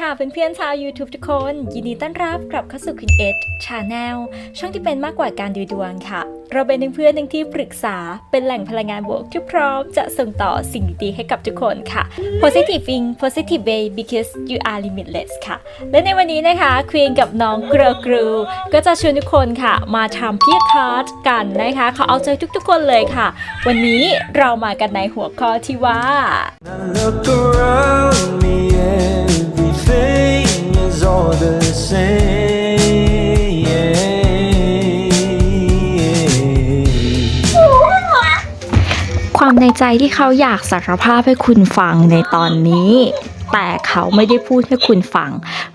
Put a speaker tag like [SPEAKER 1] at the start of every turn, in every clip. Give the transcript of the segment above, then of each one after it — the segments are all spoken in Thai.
[SPEAKER 1] ค่ะเพื่อนๆชาว YouTube ทุกคน ยินดีต้อนรับกลับเข้าสู่คุณเอ c h a n n e l ช่องที่เป็นมากกว่าการดูดวงค่ะ เราเป็นเพื่อนหนึ่งที่ปรึกษาเป็นแหล่งพลังงานบวกที่พร้อมจะส่งต่อสิ่งดีๆให้กับทุกคนค่ะ Positive ing Positive way because you are limitless ค่ะ และในวันนี้นะคะควีนกับน้องเกรอกรูก็จะชวนทุกคนค่ะ มาทำเพียคาร์ดกันนะคะเขาเอาใจทุกๆ คนเลยค่ะ วันนี้เรามากันในหัวข้อที่ว่า
[SPEAKER 2] look around me, everything is all the same.
[SPEAKER 1] ความในใจที่เขาอยากสารภาพให้คุณฟังในตอนนี้ แต่เขาไม่ได้พูดให้คุณฟัง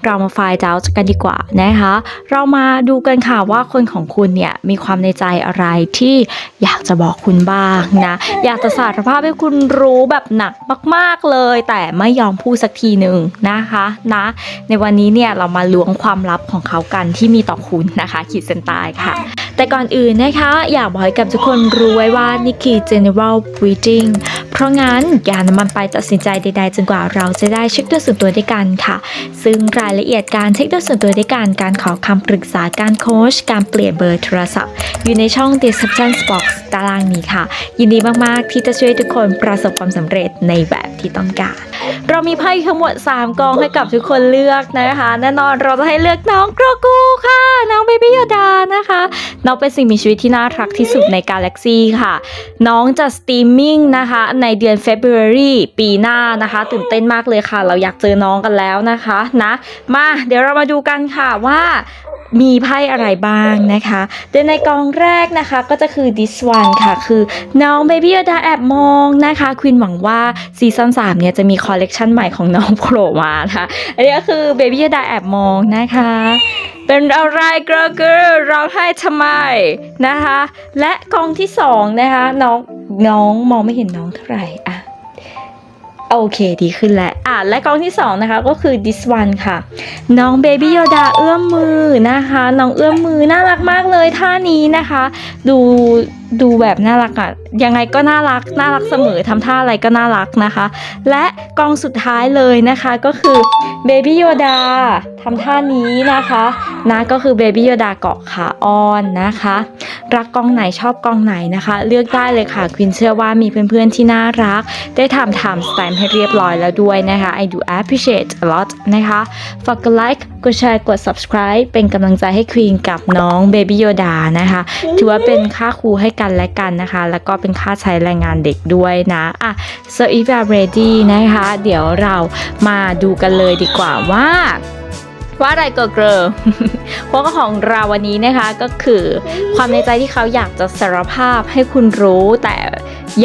[SPEAKER 1] เรามาไฟล์ดาวกันดีกว่านะคะ เรามาดูกันค่ะว่าคนของคุณเนี่ยมีความในใจอะไรที่อยากจะบอกคุณบ้างนะ อยากจะสารภาพให้คุณรู้แบบหนักมากๆเลย แต่ไม่ยอมพูดสักทีหนึ่งนะคะนะ ในวันนี้เนี่ยเรามาล้วงความลับของเขากันที่มีต่อคุณนะคะ ขีดเส้นใต้ค่ะแต่ก่อนอื่นนะคะ อยากบอกให้กับทุกคนรู้ไว้ว่านี่คือ general reading เพราะงั้นอย่านำมันไปตัดสินใจใดๆจนกว่าเราจะได้เช็คด้วยส่วนตัวด้วยกันค่ะ ซึ่งรายละเอียดการเช็คด้วยส่วนตัวด้วยกัน การขอคำปรึกษาการโค้ชการเปลี่ยนเบอร์โทรศัพท์ อยู่ในช่อง description box ตารางนี้ค่ะ ยินดีมาก ๆ ที่จะช่วยทุกคนประสบความสำเร็จในแบบที่ต้องการ เรามีไพ่ทั้งหมด 3 กองให้กับทุกคนเลือกนะคะ แน่นอนเราจะให้เลือกน้องโกรกูค่ะ น้องเบบี้ยดานะคะ น้องเป็นสิ่งมีชีวิตที่น่ารักที่สุดในกาแล็กซี่ค่ะ น้องจะสตรีมมิ่งนะคะ ในเดือน February ปีหน้านะคะ ตื่นเต้นมากเลยค่ะ เราอยากเจอน้องกันแล้วนะคะนะมาเดี๋ยวเรามาดูกันค่ะว่ามีไพ่อะไรบ้างนะคะโดยในกองแรกนะคะก็จะคือ this one ค่ะ คือน้องเบบี้โยดาแอบมองนะคะควินหวังว่าซีซั่น3เนี่ยจะมีคอลเลกชันใหม่ของน้องโผล่มานะคะอันนี้ก็คือเบบี้โยดาแอบมองนะคะ เป็นอะไรเกรอเกอร์เราให้ทำไมนะคะ และกองที่สองนะคะน้องน้องมองไม่เห็นน้องเท่าไหร่อะโอเคดีขึ้นแล้ว อะและกองที่สองนะคะก็คือ this one ค่ะ น้องเบบี้โยดาเอื้อมมือนะคะ น้องเอื้อมมือน่ารักมากเลยท่านี้นะคะ ดูดูแบบน่ารักอะยังไงก็น่ารักน่ารักเสมอทำท่าอะไรก็น่ารักนะคะ และกองสุดท้ายเลยนะคะก็คือเบบี้โยดาทำท่านี้นะคะนะก็คือเบบี้โยดาเกาะขาอ้อนนะคะ รักกองไหนชอบกองไหนนะคะ เลือกได้เลยค่ะควินเชื่อว่ามีเพื่อนๆที่น่ารัก ได้ทำ time stamp ให้เรียบร้อยแล้วด้วยนะคะ I do appreciate a lot นะคะฝากกดไลค์กดแชร์กด subscribe เป็นกำลังใจให้ควีนกับน้องเบบี้โยดานะคะ ถือว่าเป็นค่าครูให้กันและกันนะคะ แล้วก็เป็นค่าใช้แรงงานเด็กด้วยนะอะ so if you are ready นะคะ เดี๋ยวเรามาดูกันเลยดีกว่าว่าว่าอะไรเกอเกอเพราะของเราวันนี้นะคะก็คือความในใจที่เขาอยากจะสารภาพให้คุณรู้ แต่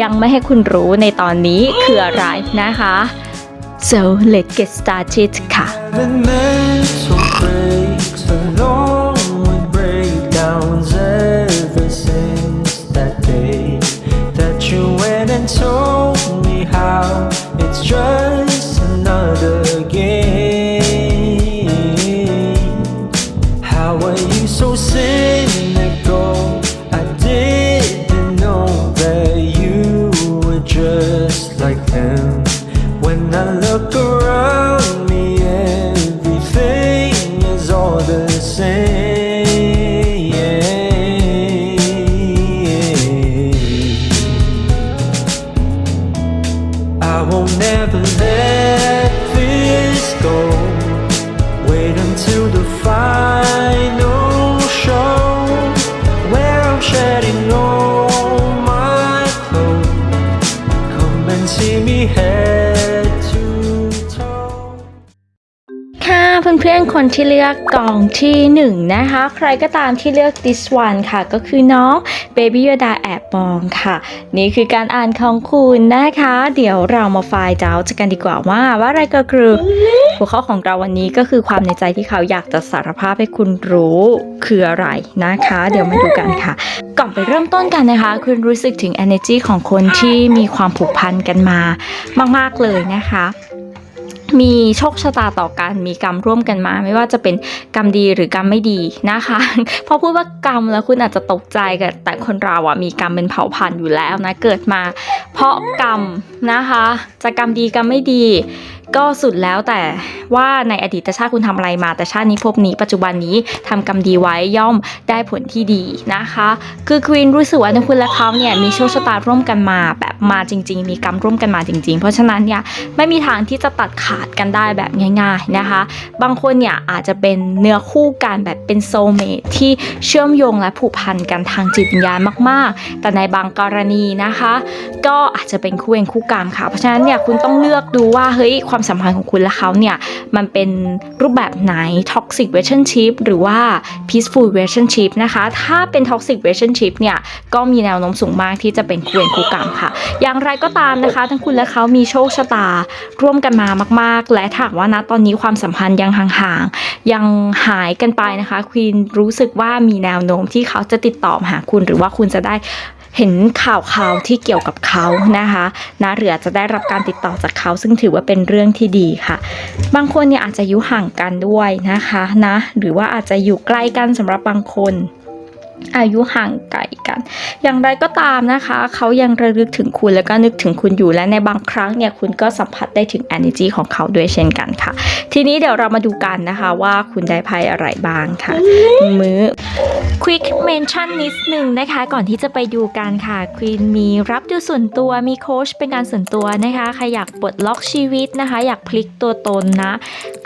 [SPEAKER 1] ยังไม่ให้คุณรู้ในตอนนี้คืออะไรนะคะ so let's get started ค่ะ
[SPEAKER 2] just another game. How are you so cynical? I didn't know that you were just like them. When I look around
[SPEAKER 1] คนที่เลือกกล่องที่หนึ่งนะคะ ใครก็ตามที่เลือก this one ค่ะ ก็คือน้อง baby yoda แอบมองค่ะ นี่คือการอ่านของคุณนะคะ เดี๋ยวเรามาไฟล์ดาวกันดีกว่าว่าว่าอะไรก็คือหัวข้อของเราวันนี้ก็คือความในใจที่เขาอยากจะสารภาพให้คุณรู้คืออะไรนะคะ เดี๋ยวมาดูกันค่ะ ก่อนไปเริ่มต้นกันนะคะ คุณรู้สึกถึง energy ของคนที่มีความผูกพันกันมามาก ๆเลยนะคะ มีโชคชะตาต่อกัน มีกรรมร่วมกันมา ไม่ว่าจะเป็นกรรมดีหรือกรรมไม่ดีนะคะพอพูดว่ากรรมแล้วคุณอาจจะตกใจกันแต่คนเราอะมีกรรมเป็นเผ่าพันธุ์อยู่แล้วนะเกิดมา เพราะกรรมนะคะ จะกรรมดีกรรมไม่ดี ก็สุดแล้วแต่ว่าในอดีตชาติคุณทำอะไรมา แต่ชาตินี้ภพนี้ปัจจุบันนี้ทำกรรมดีไว้ย่อมได้ผลที่ดีนะคะ คือควีนรู้สึกว่าคุณและเขาเนี่ยมีโชคชะตาร่วมกันมาแบบมาจริง ๆ มีกรรมร่วมกันมาจริง ๆ เพราะฉะนั้นเนี่ยไม่มีทางที่จะตัดขาดกันได้แบบง่าย ๆนะคะ บางคนเนี่ยอาจจะเป็นเนื้อคู่กันแบบเป็นโซเมทที่เชื่อมโยงและผูกพันกันทางจิตวิญญาณมาก ๆ แต่ในบางกรณีนะคะ ก็อาจจะเป็นคู่เวรคู่กรรมค่ะ เพราะฉะนั้นเนี่ยคุณต้องเลือกดูว่าเฮ้ยความสัมพันธ์ของคุณและเขาเนี่ย มันเป็นรูปแบบไหน toxic relationship หรือว่า peaceful relationship นะคะ ถ้าเป็น toxic relationship เนี่ยก็มีแนวโน้มสูงมากที่จะเป็นคู่เวรคู่กรรมค่ะ อย่างไรก็ตามนะคะ ทั้งคุณและเขามีโชคชะตาร่วมกันมามาก ๆ และถ้าว่านะตอนนี้ความสัมพันธ์ยังห่างๆยังหายกันไปนะคะควีนรู้สึกว่ามีแนวโน้มที่เขาจะติดต่อหาคุณหรือว่าคุณจะได้ เห็นข่าวข่าวที่เกี่ยวกับเขานะคะนะหรืออาจจะได้รับการติดต่อจากเขาซึ่งถือว่าเป็นเรื่องที่ดีค่ะ บางคนเนี่ยอาจจะอยู่ห่างกันด้วยนะคะนะหรือว่าอาจจะอยู่ใกล้กันสำหรับบางคน อายุห่างไกลกัน อย่างไรก็ตามนะคะ เขายังระลึกถึงคุณแล้วก็นึกถึงคุณอยู่และในบางครั้งเนี่ยคุณก็สัมผัสได้ถึง energy ของเขาด้วยเช่นกันค่ะ ทีนี้เดี๋ยวเรามาดูกันนะคะว่าคุณได้ไพ่อะไรบ้างค่ะ มือ Quick Mention นิดหนึ่งนะคะ ก่อนที่จะไปดูกันค่ะควีนมีรับดูส่วนตัวมีโค้ชเป็นการส่วนตัวนะคะใครอยากปลดล็อกชีวิตนะคะ อยากพลิกตัวตนนะ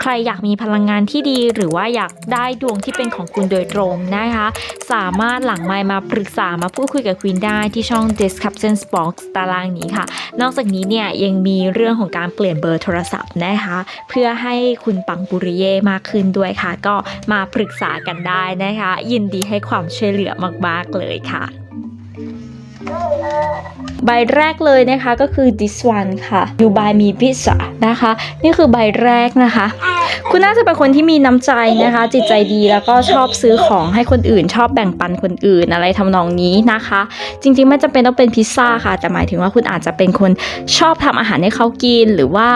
[SPEAKER 1] ใครอยากมีพลังงานที่ดีหรือว่าอยากได้ดวงที่เป็นของคุณโดยตรงนะคะ สามารถหลังไมมาปรึกษามาพูดคุยกับควีนได้ที่ช่อง Description Box ตารางนี้ค่ะ นอกจากนี้เนี่ยยังมีเรื่องของการเปลี่ยนเบอร์โทรศัพท์นะคะ เพื่อให้คุณปังปุริเย่มากขึ้นด้วยค่ะ ก็มาปรึกษากันได้นะคะ ยินดีให้ความช่วยเหลือมาก ๆ เลยค่ะใบแรกเลยนะคะก็คือ this one ค่ะ you buy me pizza นะคะ นี่คือใบแรกนะคะ คุณน่าจะเป็นคนที่มีน้ำใจนะคะ จิตใจดีแล้วก็ชอบซื้อของให้คนอื่น ชอบแบ่งปันคนอื่นอะไรทำนองนี้นะคะ จริงๆไม่จำเป็นต้องเป็นพิซซ่าค่ะ แต่หมายถึงว่าคุณอาจจะเป็นคนชอบทำอาหารให้เขากิน หรือว่า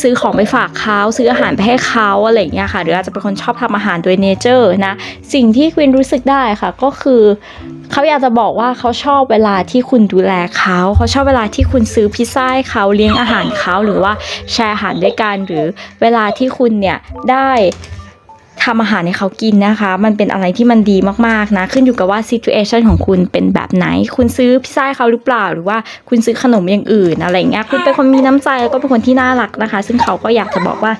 [SPEAKER 1] ซื้อของไปฝากเขาซื้ออาหารไปให้เขาอะไรอย่างเงี้ยค่ะ หรืออาจจะเป็นคนชอบทำอาหารโดยเนเจอร์นะสิ่งที่ควินรู้สึกได้ค่ะก็คือเขาอยากจะบอกว่าเขาชอบเวลาที่คุณดูแลเขาเขาชอบเวลาที่คุณซื้อพิซซ่าให้เขาเลี้ยงอาหารเขาหรือว่าแชร์อาหารด้วยกันหรือเวลาที่คุณเนี่ยได้ทำอาหารให้เขากินนะคะ มันเป็นอะไรที่มันดีมากๆนะ ขึ้นอยู่กับว่า situation ของคุณเป็นแบบไหน คุณซื้อพิซซ่าเขาหรือเปล่า หรือว่าคุณซื้อขนมอย่างอื่นอะไรเงี้ย คุณเป็นคนมีน้ำใจแล้วก็เป็นคนที่น่ารักนะคะ ซึ่งเขาก็อยากจะบอกว่า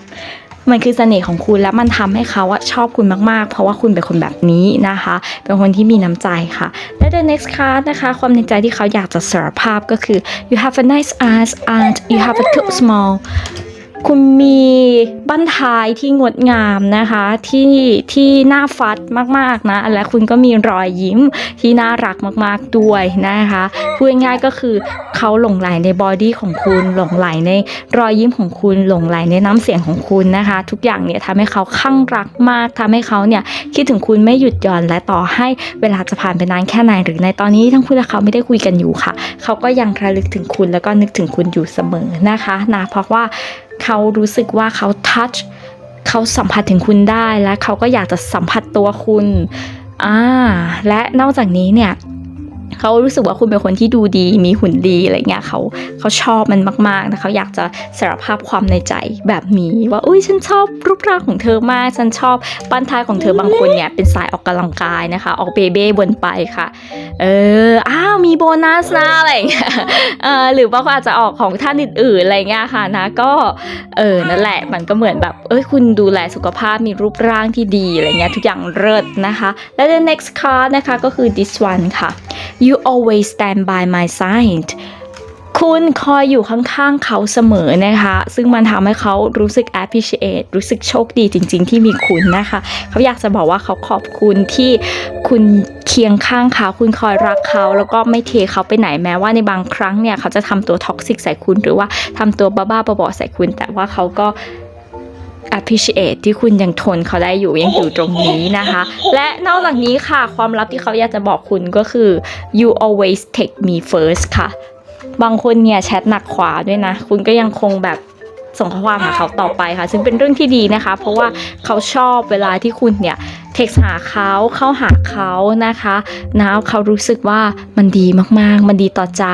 [SPEAKER 1] มันคือเสน่ห์ของคุณและมันทำให้เขาอะชอบคุณมากๆ เพราะว่าคุณเป็นคนแบบนี้นะคะ เป็นคนที่มีน้ำใจค่ะ และ the next card นะคะ ความในใจที่เขาอยากจะสารภาพก็คือ you have a nice eyes and you have a good smile คุณมีบั้นท้ายที่งดงามนะคะ ที่ที่น่าฟัดมากๆนะ และคุณก็มีรอยยิ้มที่น่ารักมากๆด้วยนะคะพูดง่ายๆก็คือเขาหลงไหลในบอดี้ของคุณหลงไหลในรอยยิ้มของคุณหลงไหลในน้ำเสียงของคุณนะคะ ทุกอย่างเนี่ยทำให้เขาข้างรักมากทำให้เขาเนี่ยคิดถึงคุณไม่หยุดหย่อนและต่อให้เวลาจะผ่านไปนานแค่ไหนหรือในตอนนี้ทั้งคุณและเขาไม่ได้คุยกันอยู่ค่ะ เขาก็ยังระลึกถึงคุณแล้วก็นึกถึงคุณอยู่เสมอนะคะนะเพราะว่าเขารู้สึกว่าเขาทัชเขาสัมผัสถึงคุณได้และเขาก็อยากจะสัมผัสตัวคุณอ่าและนอกจากนี้เนี่ย เขารู้สึกว่าคุณเป็นคนที่ดูดี มีหุ่นดีอะไรเงี้ยเขาเขาชอบมันมากๆนะเขาอยากจะสารภาพความในใจแบบนี้ว่าอุ้ยฉันชอบรูปร่างของเธอมากฉันชอบปั้นท้ายของเธอบางคนเนี่ยเป็นสายออกกำลังกายนะคะ ออกเบเบ้บนไปค่ะ เอออ้าวมีโบนัสนะอะไรเงี้ยเออหรือบางคนอาจจะออกของท่านอื่นๆอะไรเงี้ยค่ะนะก็เออนั่นแหละมันก็เหมือนแบบเอ้ยคุณดูแลสุขภาพมีรูปร่างที่ดีอะไรเงี้ยทุกอย่างเลิศนะคะ และ the next card นะคะก็คือ this one ค่ะ you always stand by my side คุณคอยอยู่ข้างๆเขาเสมอนะคะ ซึ่งมันทำให้เขารู้สึก appreciate รู้สึกโชคดีจริง ๆ ที่มีคุณนะคะ เขาอยากจะบอกว่าเขาขอบคุณที่คุณเคียงข้างเขา คุณคอยรักเขา แล้วก็ไม่เทเขาไปไหนแม้ว่าในบางครั้งเนี่ยเขาจะทำตัวท็อกซิกใส่คุณ หรือว่าทำตัวบ้าๆบอๆใส่คุณ แต่ว่าเขาก็ appreciate ที่คุณยังทนเขาได้อยู่ยังอยู่ตรงนี้นะคะ และนอกจากนี้ค่ะความลับที่เขาอยากจะบอกคุณก็คือ you always take me first ค่ะ บางคนเนี่ยแชทหนักขวาด้วยนะ คุณก็ยังคงแบบส่งข้อความหาเขาต่อไปค่ะ ซึ่งเป็นเรื่องที่ดีนะคะ เพราะว่าเขาชอบเวลาที่คุณเนี่ย เท็กซ์หาเขาเข้าหาเขานะคะนะเขารู้สึกว่ามันดีมากๆ มันดีต่อใจ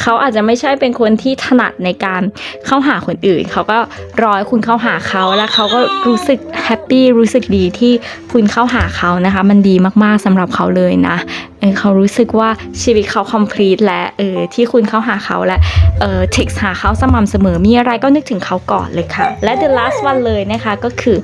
[SPEAKER 1] เขาอาจจะไม่ใช่เป็นคนที่ถนัดในการเข้าหาคนอื่น เขาก็รอให้คุณเข้าหาเขาแล้วเขาก็รู้สึกแฮปปี้รู้สึกดีที่คุณเข้าหาเขานะคะ มันดีมากๆสำหรับเขาเลยนะเออเขารู้สึกว่าชีวิตเขา complete และเออที่คุณเข้าหาเขาและเออ text หาเขาสม่ำเสมอมีอะไรก็นึกถึงเขาก่อนเลยค่ะ และ the last one เลยนะคะก็คือ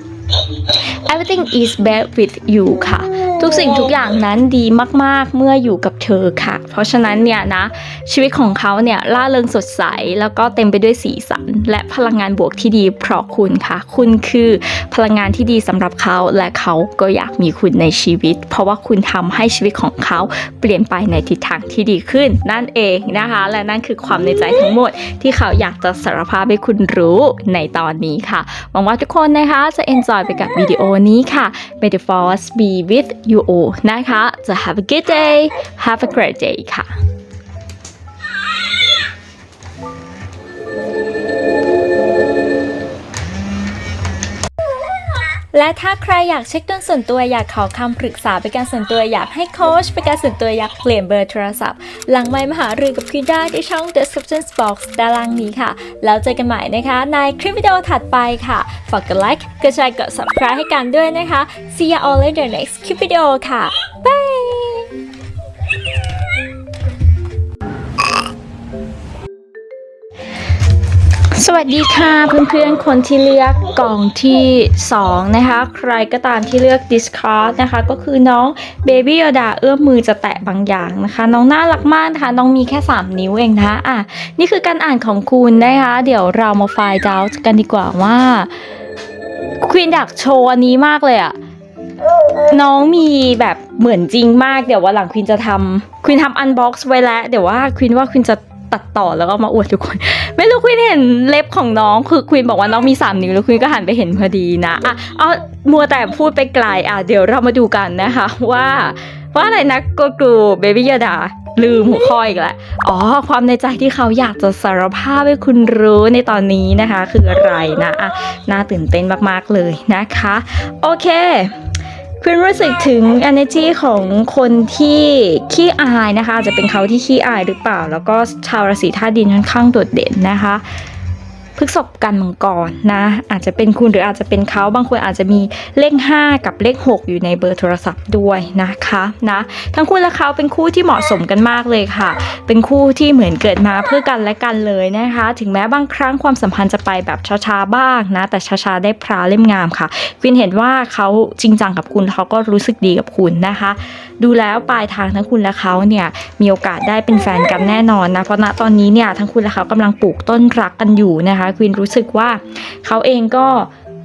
[SPEAKER 1] everything is best with you ค่ะทุกสิ่งทุกอย่างนั้นดีมากๆเมื่ออยู่กับเธอค่ะ เพราะฉะนั้นเนี่ยนะ ชีวิตของเขาเนี่ยล่าเริงสดใส แล้วก็เต็มไปด้วยสีสัน และพลังงานบวกที่ดีเพราะคุณค่ะ คุณคือพลังงานที่ดีสำหรับเขา และเขาก็อยากมีคุณในชีวิต เพราะว่าคุณทำให้ชีวิตของเขาเปลี่ยนไปในทิศทางที่ดีขึ้น นั่นเองนะคะ และนั่นคือความในใจทั้งหมด ที่เขาอยากจะสารภาพให้คุณรู้ในตอนนี้ค่ะหวังว่าทุกคนนะคะจะ enjoy ไปกับวิดีโอนี้ค่ะ May the force be with you all นะคะ จะ have a good day have a great day ค่ะ และถ้าใครอยากเช็คดวงส่วนตัวอยากขอคำปรึกษาเป็นการส่วนตัวอยากให้โค้ชเป็นการส่วนตัวอยากเปลี่ยนเบอร์โทรศัพท์ หลังไม้มหารือกับพี่ได้ที่ช่อง description box ด้านล่างนี้ค่ะ แล้วเจอกันใหม่นะคะ ในคลิปวิดีโอถัดไปค่ะ ฝากกดไลค์กดแชร์กด subscribe ให้กันด้วยนะคะ see you all in the next คลิปวิดีโอค่ะ วัสดีค่ะเพื่อนๆ คนที่เลือกกล่องที่ 2 นะคะ ใครก็ตามที่เลือก discard นะคะ ก็คือน้อง Baby Yoda เอื้อมมือจะแตะบางอย่างนะคะ น้องน่ารักมากนะคะน้องมีแค่ 3 นิ้วเองนะะอะนี่คือการอ่านของคุณนะคะ เดี๋ยวเรามาไฟล์ดาวกันดีกว่าว่าควีนอยากโชว์อันนี้มากเลยอะน้องมีแบบเหมือนจริงมากเดี๋ยววันหลังควินจะทำควินทำอันบ็อกซ์ไว้แล้ว เดี๋ยวว่าควินว่าควินจะตัดต่อแล้วก็มาอวดทุกคน รู้ควินเห็นเล็บของน้องคือควินบอกว่าน้องมี3นิ้วแล้วควินก็หันไปเห็นพอดีนะอะเอามัวแต่พูดไปไกลอะเดี๋ยวเรามาดูกันนะคะว่าว่าอะไรนะกูกูเบบี้ยดาลืมหัวข้ออีกแล้วอ๋อ ความในใจที่เขาอยากจะสารภาพให้คุณรู้ในตอนนี้นะคะ คืออะไรนะอะน่าตื่นเต้นมากๆเลยนะคะ โอเค คุณรู้สึกถึง energy ของคนที่ขี้อายนะคะ จะเป็นเขาที่ขี้อายหรือเปล่า แล้วก็ชาวราศีธาตุดินค่อนข้างโดดเด่นนะคะ พฤกษบกันมังกรนะ อาจจะเป็นคุณหรืออาจจะเป็นเขาบางคนอาจจะมีเลข 5 กับเลข 6 อยู่ในเบอร์โทรศัพท์ด้วยนะคะนะทั้งคุณและเขาเป็นคู่ที่เหมาะสมกันมากเลยค่ะ เป็นคู่ที่เหมือนเกิดมาเพื่อกันและกันเลยนะคะ ถึงแม้บางครั้งความสัมพันธ์จะไปแบบช้าๆบ้างนะ แต่ช้าๆได้พราเล่มงามค่ะวินเห็นว่าเขาจริงจังกับคุณเขาก็รู้สึกดีกับคุณนะคะ ดูแล้วปลายทางทั้งคุณและเขาเนี่ยมีโอกาสได้เป็นแฟนกันแน่นอนนะเพราะณตอนนี้เนี่ยทั้งคุณและเขากำลังปลูกต้นรักกันอยู่นะคะควินรู้สึกว่าเขาเองก็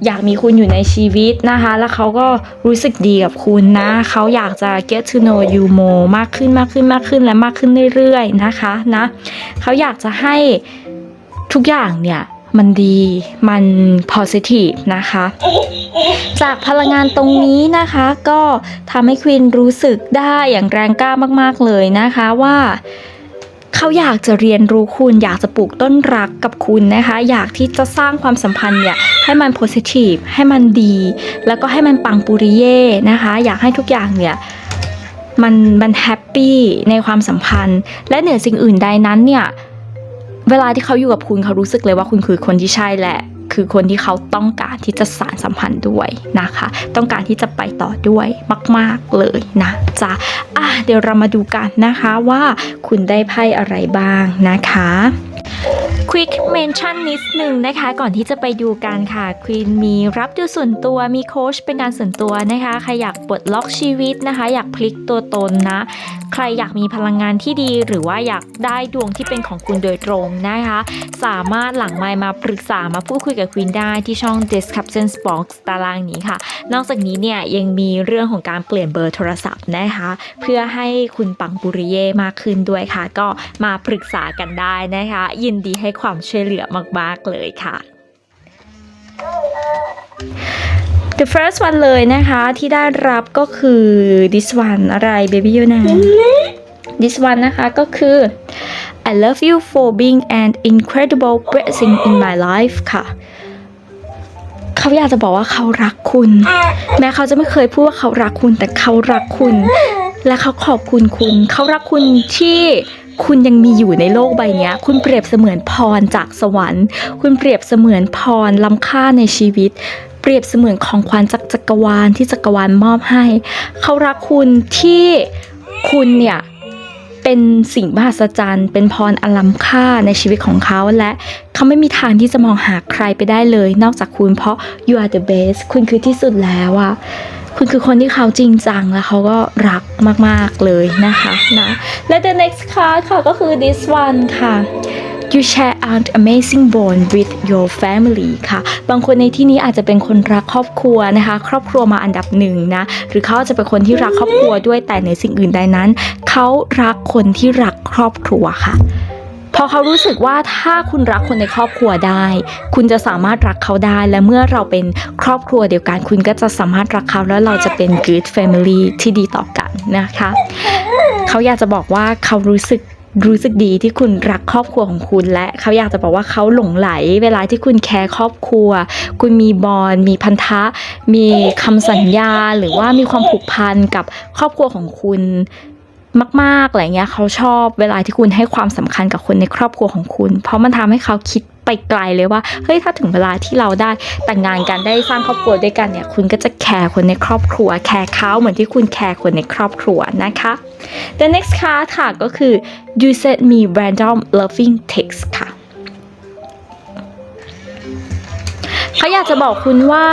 [SPEAKER 1] อยากมีคุณอยู่ในชีวิตนะคะ แล้วเขาก็รู้สึกดีกับคุณนะ เขาอยากจะ get to know you more มากขึ้นมากขึ้นมากขึ้นและมากขึ้นเรื่อยๆนะคะนะเขาอยากจะให้ทุกอย่างเนี่ยมันดีมัน positive นะคะ จากพลังงานตรงนี้นะคะก็ทำให้ควีนรู้สึกได้อย่างแรงกล้ามากๆเลยนะคะว่า เขาอยากจะเรียนรู้คุณอยากจะปลูกต้นรักกับคุณนะคะ อยากที่จะสร้างความสัมพันธ์เนี่ยให้มันโพสิทีฟให้มันดี แล้วก็ให้มันปังปุริเย่นะคะ อยากให้ทุกอย่างเนี่ยมันมันแฮปปี้ในความสัมพันธ์ และเหนือสิ่งอื่นใดนั้นเนี่ยเวลาที่เขาอยู่กับคุณเขารู้สึกเลยว่าคุณคือคนที่ใช่แหละ คือคนที่เขาต้องการที่จะสารสัมพันธ์ด้วยนะคะ ต้องการที่จะไปต่อด้วยมาก ๆเลยนะจ๊ะอะเดี๋ยวเรามาดูกันนะคะว่าคุณได้ไพ่อะไรบ้างนะคะ Quick Mention นิดหนึ่งนะคะ ก่อนที่จะไปดูกันค่ะควีนมีรับดูส่วนตัวมีโค้ชเป็นการส่วนตัวนะคะใครอยากปลดล็อกชีวิตนะคะ อยากพลิกตัวตนนะ ใครอยากมีพลังงานที่ดี หรือว่าอยากได้ดวงที่เป็นของคุณโดยตรงนะคะ สามารถหลังไมค์มาปรึกษามาพูดคุยกับควีนได้ที่ช่อง description box ตารางนี้ค่ะ นอกจากนี้เนี่ยยังมีเรื่องของการเปลี่ยนเบอร์โทรศัพท์นะคะ เพื่อให้คุณปังปุริเย่มากขึ้นด้วยค่ะ ก็มาปรึกษากันได้นะคะยินดีให้ความช่วยเหลือมากๆเลยค่ะ The first one เลยนะคะที่ได้รับก็คือ this one อะไร baby you นะ this one นะคะก็คือ I love you for being an incredible blessing in my life ค่ะเขาอยากจะบอกว่าเขารักคุณ แม้เขาจะไม่เคยพูดว่าเขารักคุณ แต่เขารักคุณ และเขาขอบคุณคุณ เขารักคุณที่ คุณยังมีอยู่ในโลกใบนี้คุณเปรียบเสมือนพรจากสวรรค์ คุณเปรียบเสมือนพรล้ำค่าในชีวิต เปรียบเสมือนของขวัญจากจักรวาลที่จักรวาลมอบให้ เขารักคุณที่คุณเนี่ยเป็นสิ่งมหัศจรรย์ เป็นพรอล้ำค่าในชีวิตของเขาและเขาไม่มีทางที่จะมองหาใครไปได้เลย นอกจากคุณเพราะ you are the best คุณคือที่สุดแล้วอะ คุณคือคนที่เขาจริงจังและเขาก็รักมากๆเลยนะคะนะและ the next card ค่ะก็คือ this one ค่ะ You share an amazing bond with your family ค่ะ บางคนในที่นี้อาจจะเป็นคนรักครอบครัวนะคะ ครอบครัวมาอันดับหนึ่งนะ หรือเขาจจะเป็นคนที่รักครอบครัวด้วยแต่ในสิ่งอื่นใดนั้น เขารักคนที่รักครอบครัวค่ะ เพราะเขารู้สึกว่าถ้าคุณรักคนในครอบครัวได้ คุณจะสามารถรักเขาได้ และเมื่อเราเป็นครอบครัวเดียวกัน คุณก็จะสามารถรักเขาแล้วเราจะเป็น good family ที่ดีต่อกันนะคะ เขาอยากจะบอกว่าเขารู้สึกรู้สึกดีที่คุณรักครอบครัวของคุณและเขาอยากจะบอกว่าเขาหลงไหล เวลาที่คุณแคร์ครอบครัว คุณมีบอลมีพันธะ มีคำสัญญา หรือว่ามีความผูกพันกับครอบครัวของคุณ มากๆอะไรเงี้ยเขาชอบเวลาที่คุณให้ความสำคัญกับคนในครอบครัวของคุณ เพราะมันทำให้เขาคิดไปไกลเลยว่าเฮ้ยถ้าถึงเวลาที่เราได้แต่งงานกันได้สร้างครอบครัวด้วยกันเนี่ยคุณก็จะแคร์คนในครอบครัว แคร์เขาเหมือนที่คุณแคร์คนในครอบครัวนะคะ The next card ค่ะก็คือ you sent me random loving text ค่ะ เขาอยากจะบอกคุณว่า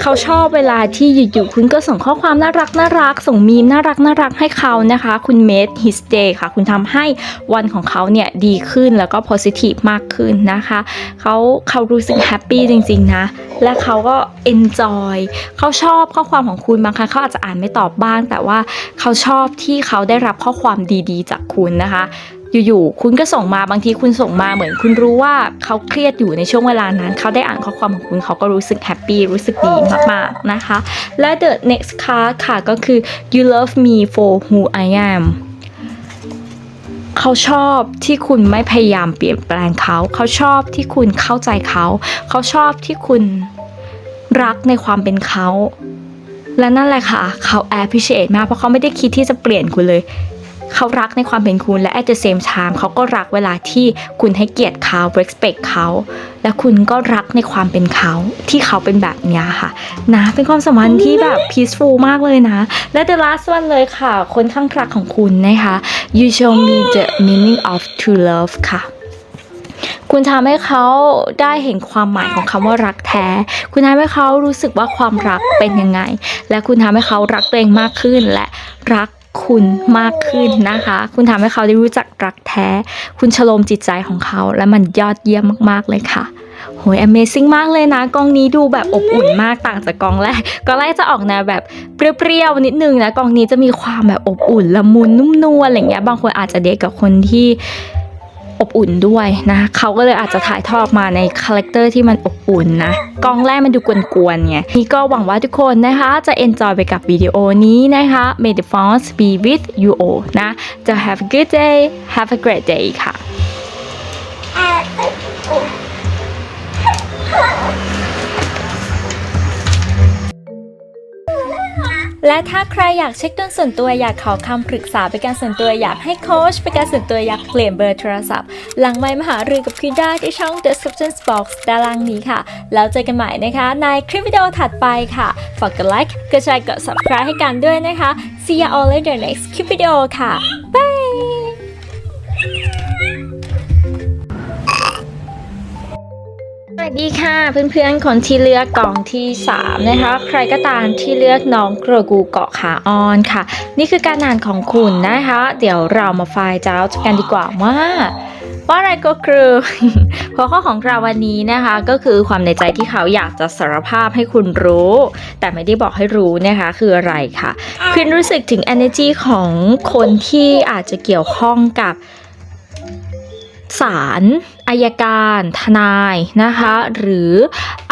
[SPEAKER 1] เขาชอบเวลาที่อยู่ๆคุณก็ส่งข้อความน่ารักน่ารัก ส่งมีมน่ารักน่ารักให้เขานะคะ คุณ made his day ค่ะ คุณทำให้วันของเขาเนี่ยดีขึ้นแล้วก็ positive มากขึ้นนะคะเขาเขารู้สึกแฮปปี้จริงๆนะ และเขาก็ enjoy เขาชอบข้อความของคุณบางครั้งเขาอาจจะอ่านไม่ตอบบ้าง แต่ว่าเขาชอบที่เขาได้รับข้อความดีๆ จากคุณนะคะ อยู่ๆคุณก็ส่งมาบางทีคุณส่งมาเหมือน คุณรู้ว่าเขาเครียดอยู่ในช่วงเวลานั้น เขาได้อ่านข้อความของคุณเขาก็รู้สึกแฮปปี้รู้สึกดีมากๆนะคะ และ the next card ค่ะก็คือ you love me for who I am เขาชอบที่คุณไม่พยายามเปลี่ยนแปลงเขา เขาชอบที่คุณเข้าใจเขา เขาชอบที่คุณรักในความเป็นเขา และนั่นแหละค่ะ เขา appreciate มากเพราะเขาไม่ได้คิดที่จะเปลี่ยนคุณเลย เขารักในความเป็นคุณและ at the same time เขาก็รักเวลาที่คุณให้เกียรติเขา respect เขา และคุณก็รักในความเป็นเขาที่เขาเป็นแบบนี้ค่ะ นะเป็นความสัมพันธ์ที่แบบ peaceful มากเลยนะ และ the last one เลยค่ะ คนข้างรักของคุณนะคะ you show me the meaning of true love ค่ะคุณทำให้เขาได้เห็นความหมายของคำว่ารักแท้ คุณทำให้เขารู้สึกว่าความรักเป็นยังไง และคุณทำให้เขารักตัวเองมากขึ้นและรัก คุณมากขึ้นนะคะ คุณทำให้เขาได้รู้จักรักแท้ คุณชโลมจิตใจของเขา และมันยอดเยี่ยมมากๆเลยค่ะโหย Amazing มากเลยนะกองนี้ดูแบบอบอุ่นมากต่างจากกองแรกกองแรกจะออกแนวแบบเปรี้ยวๆนิดนึงนะกองนี้จะมีความแบบอบอุ่นละมุนนุ่มนวลอะไรเงี้ยบางคนอาจจะเดทกับคนที่ อบอุ่นด้วยนะเขาก็เลยอาจจะถ่ายทอดมาในคาแรคเตอร์ที่มันอบอุ่นนะกองแรกมันดูกวนๆไงนี่ก็หวังว่าทุกคนนะคะจะเอนจอยไปกับวิดีโอนี้นะคะ May the force be with you all นะจะ have a good day have a great day ค่ะ และถ้าใครอยากเช็คดวงส่วนตัวอยากขอคำปรึกษาเป็นการส่วนตัวอยากให้โค้ชเป็นการส่วนตัวอยากเปลี่ยนเบอร์โทรศัพท์ หลังไมค์มหารือกับคุณได้ที่ช่อง description box ด้านล่างนี้ค่ะ แล้วเจอกันใหม่นะคะ ในคลิปวิดีโอถัดไปค่ะฝากกดไลค์กดแชร์กด subscribe ให้กันด้วยนะคะ see you all in the next คลิปวิดีโอค่ะบาย วัสดีค่ะเพื่อนๆคนที่เลือกกล่องที่ 3 นะคะ ใครก็ตามที่เลือกน้องกระกูเกาะขาออนค่ะ นี่คือการอ่านของคุณนะคะ เดี๋ยวเรามาไฟล์เจ้ากันดีกว่าว่าว่าอะไรก็คือหัวข้อของเราวันนี้นะคะก็คือความในใจที่เขาอยากจะสารภาพให้คุณรู้ แต่ไม่ได้บอกให้รู้นะคะคืออะไรค่ะคุณรู้สึกถึง energy ของคนที่อาจจะเกี่ยวข้องกับสาร อายการ ทนายนะคะ หรือ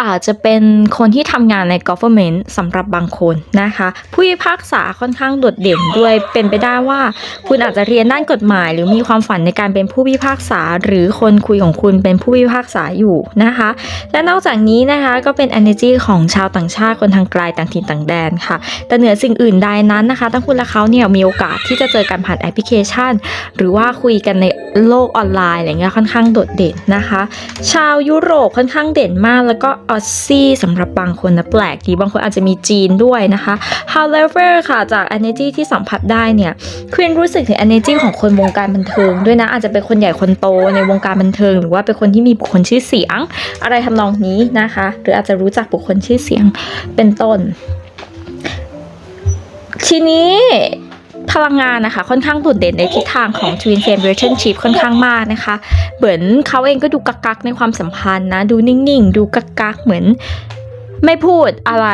[SPEAKER 1] อาจจะเป็นคนที่ทำงานใน government สำหรับบางคนนะคะ ผู้พิพากษาค่อนข้างโดดเด่นด้วยเป็นไปได้ว่า คุณอาจจะเรียนด้านกฎหมาย หรือมีความฝันในการเป็นผู้พิพากษา หรือคนคุยของคุณเป็นผู้พิพากษาอยู่นะคะ และนอกจากนี้นะคะก็เป็น energy ของชาวต่างชาติคนทางไกลต่างถิ่นต่างแดนค่ะ แต่เหนือสิ่งอื่นใดนั้นนะคะทั้งคุณและเขาเนี่ยมีโอกาสที่จะเจอกันผ่านแอปพลิเคชัน หรือว่าคุยกันในโลกออนไลน์อะไรเงี้ยค่อนข้างโดดเด่นนะคะ ชาวยุโรปค่อนข้างเด่นมากแล้วก็ออสซี่สำหรับบางคนนะแปลกดีบางคนอาจจะมีจีนด้วยนะคะ however ค่ะจาก energy ที่สัมผัสได้เนี่ยควีนรู้สึกถึง energy ของคนวงการบันเทิงด้วยนะอาจจะเป็นคนใหญ่คนโตในวงการบันเทิง หรือว่าเป็นคนที่มีบุคคลชื่อเสียง อะไรทำนองนี้นะคะ หรืออาจจะรู้จักบุคคลชื่อเสียงเป็นต้น ทีนี้ พลังงานนะคะ ค่อนข้างโดดเด่นในทิศทางของ Twin Flame Relationship ค่อนข้างมากนะคะ เหมือนเขาเองก็ดูกักกักในความสัมพันธ์นะ ดูนิ่งๆ ดูกักกักเหมือนไม่พูดอะไร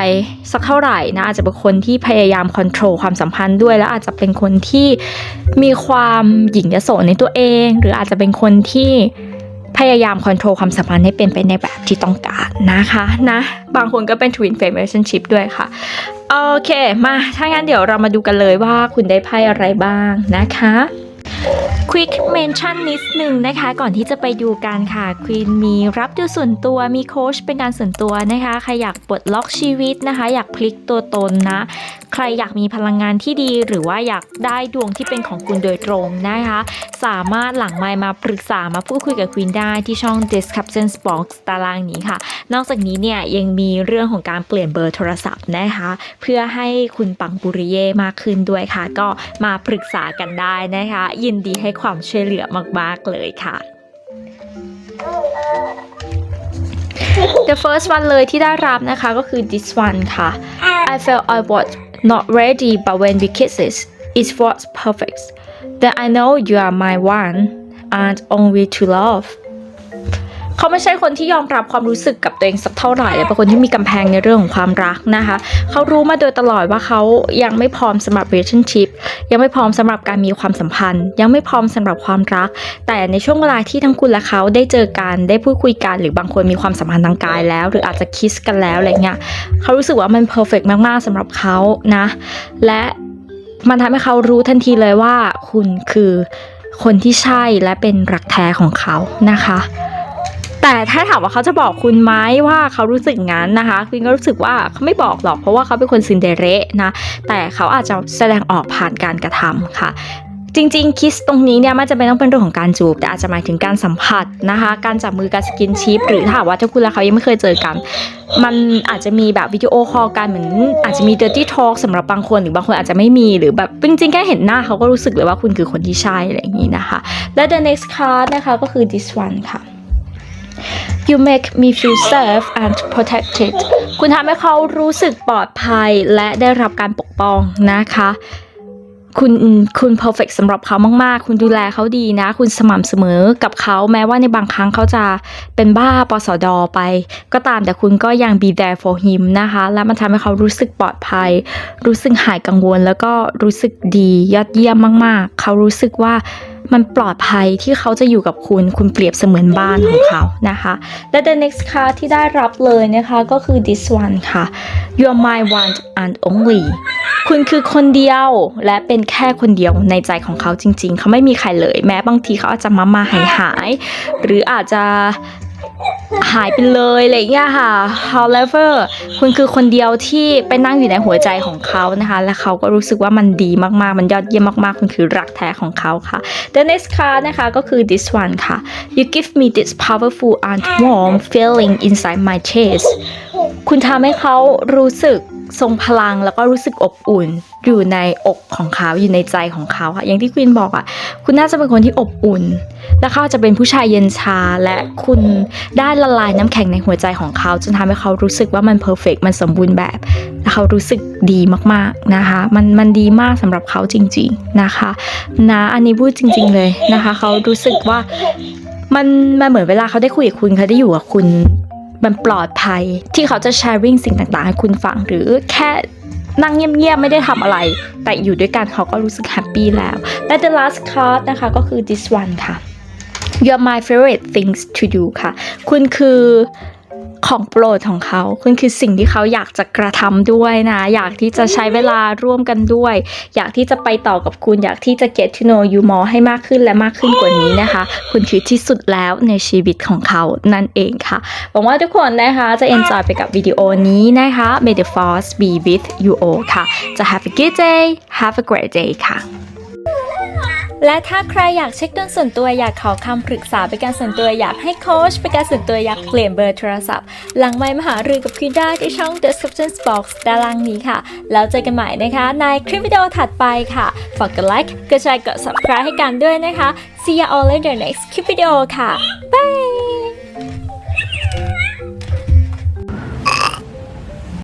[SPEAKER 1] สักเท่าไหร่นะอาจจะเป็นคนที่พยายามค o n t r o l ความสัมพันธ์ด้วย แล้วอาจจะเป็นคนที่มีความหยิ่งยโสในตัวเอง หรืออาจจะเป็นคนที่ พยายามคอนโทรลความสัมพันธ์ให้เป็นไปในแบบที่ต้องการนะคะนะ บางคนก็เป็น Twin Flame Relationship ด้วยค่ะ โอเค มา ถ้างั้นเดี๋ยวเรามาดูกันเลยว่าคุณได้ไพ่อะไรบ้างนะคะ Quick Mention นิดหนึ่งนะคะ ก่อนที่จะไปดูกันค่ะควีนมีรับดูส่วนตัวมีโค้ชเป็นการส่วนตัวนะคะใครอยากปลดล็อกชีวิตนะคะ อยากพลิกตัวตนนะ ใครอยากมีพลังงานที่ดี หรือว่าอยากได้ดวงที่เป็นของคุณโดยตรงนะคะ สามารถหลังไมค์มาปรึกษามาพูดคุยกับควีนได้ที่ช่อง Description Box ตารางนี้ค่ะ นอกจากนี้เนี่ยยังมีเรื่องของการเปลี่ยนเบอร์โทรศัพท์นะคะ เพื่อให้คุณปังปุริเย่มากขึ้นด้วยค่ะ ก็มาปรึกษากันได้นะคะยินดีให้ความช่วยเหลือมากๆเลยค่ะ The first one เลยที่ได้รับนะคะก็คือ this one ค่ะ I felt I was not ready but when we kisses it was perfect then I know you are my one and only to love เขาไม่ใช่คนที่ยอมรับความรู้สึกกับตัวเองสักเท่าไหร่และเป็นคนที่มีกำแพงในเรื่องของความรักนะคะ เขารู้มาโดยตลอดว่าเขายังไม่พร้อมสำหรับ relationship ยังไม่พร้อมสำหรับการมีความสัมพันธ์ ยังไม่พร้อมสำหรับความรัก แต่ในช่วงเวลาที่ทั้งคุณและเขาได้เจอกันได้พูดคุยกันหรือบางคนมีความสัมพันธ์ทางกายแล้ว หรืออาจจะคิสกันแล้วอะไรเงี้ยเขารู้สึกว่ามันเพอร์เฟกมากๆสำหรับเขานะ และมันทำให้เขารู้ทันทีเลยว่าคุณคือคนที่ใช่และเป็นรักแท้ของเขานะคะ แต่ถ้าถามว่าเขาจะบอกคุณไหมว่าเขารู้สึกงั้นนะคะคุณก็รู้สึกว่าเขาไม่บอกหรอกเพราะว่าเขาเป็นคนซินเดเรนะแต่เขาอาจจะแสดงออกผ่านการกระทำค่ะจริงๆ คิสตรงนี้เนี่ยไม่จำเป็นต้องเป็นเรื่องของการจูบ แต่อาจจะหมายถึงการสัมผัสนะคะ การจับมือการสกินชิปหรือถ้าหากว่าถ้าคุณและเขายังไม่เคยเจอกัน มันอาจจะมีแบบวิดีโอคอลกันเหมือน อาจจะมี dirty talk สำหรับบางคนหรือบางคนอาจจะไม่มีหรือแบบจริงๆ แค่เห็นหน้าเขาก็รู้สึกเลยว่าคุณคือคนที่ใช่อะไรอย่างนี้นะคะ และ the next card นะคะก็คือ this one ค่ะ You make me feel safe and protected คุณทำให้เขารู้สึกปลอดภัยและได้รับการปกป้องนะคะ คุณคุณ perfect สำหรับเขามาก ๆ คุณดูแลเขาดีนะ คุณสม่ำเสมอกับเขาแม้ว่าในบางครั้งเขาจะเป็นบ้าปสดไป ก็ตามแต่คุณก็ยัง be there for him นะคะ และมันทำให้เขารู้สึกปลอดภัย รู้สึกหายกังวล แล้วก็รู้สึกดียอดเยี่ยมมาก ๆ เขารู้สึกว่า มันปลอดภัยที่เขาจะอยู่กับคุณ คุณเปรียบเสมือนบ้านของเขานะคะ และ the next card ที่ได้รับเลยนะคะก็คือ this one ค่ะ you're my one and only คุณคือคนเดียวและเป็นแค่คนเดียวในใจของเขาจริง ๆ เขาไม่มีใครเลย แม้บางทีเขาอาจจะมามาหายหาย หรืออาจจะ หายไปเลยอะไรอย่างเงี้ยค่ะ however คุณคือคนเดียวที่ไปนั่งอยู่ในหัวใจของเขานะคะ และเขาก็รู้สึกว่ามันดีมากๆ มันยอดเยี่ยมมากๆ คุณคือรักแท้ของเขาค่ะ the next card นะคะก็คือ this one ค่ะ you give me this powerful and warm feeling inside my chest คุณทำให้เขารู้สึกทรงพลังแล้วก็รู้สึกอบอุ่น อยู่ในอกของเขาอยู่ในใจของเขาค่ะ อย่างที่ควีนบอกอะ คุณน่าจะเป็นคนที่อบอุ่น และเขาจะเป็นผู้ชายเย็นชา และคุณได้ละลายน้ำแข็งในหัวใจของเขา จนทำให้เขารู้สึกว่ามันเพอร์เฟกมันสมบูรณ์แบบและเขารู้สึกดีมากๆนะคะ มันมันดีมากสำหรับเขาจริง ๆนะคะ นะอันนี้พูดจริง ๆเลยนะคะ เขารู้สึกว่ามันมันเหมือนเวลาเขาได้คุยกับคุณเขาได้อยู่กับคุณมันปลอดภัยที่เขาจะแชร์ริ่งสิ่งต่างๆ ให้คุณฟังหรือแค่ นั่งเงียบๆไม่ได้ทำอะไร แต่อยู่ด้วยกันเขาก็รู้สึกแฮปปี้แล้ว และ the last card นะคะก็คือ this one ค่ะ you're my favorite things to do ค่ะ คุณคือ ของโปรดของเขาคุณคือสิ่งที่เขาอยากจะกระทำด้วยนะ อยากที่จะใช้เวลาร่วมกันด้วย อยากที่จะไปต่อกับคุณ อยากที่จะ get to know you more ให้มากขึ้นและมากขึ้นกว่านี้นะคะ คุณคือที่สุดแล้วในชีวิตของเขานั่นเองค่ะหวังว่าทุกคนนะคะจะ enjoy ไปกับวิดีโอนี้นะคะ May the force be with you all ค่ะ จะ have a good day have a great day ค่ะ และถ้าใครอยากเช็คดวงส่วนตัวอยากขอคำปรึกษาเป็นการส่วนตัวอยากให้โค้ชเป็นการส่วนตัวอยากเปลี่ยนเบอร์โทรศัพท์ หลังไมค์มหารือกับคุณได้ที่ช่อง description box ด้านล่างนี้ค่ะ แล้วเจอกันใหม่นะคะ ในคลิปวิดีโอถัดไปค่ะ ฝากกดไลค์กดแชร์กด subscribe ให้กันด้วยนะคะ see you all in the next คลิปวิดีโอค่ะ bye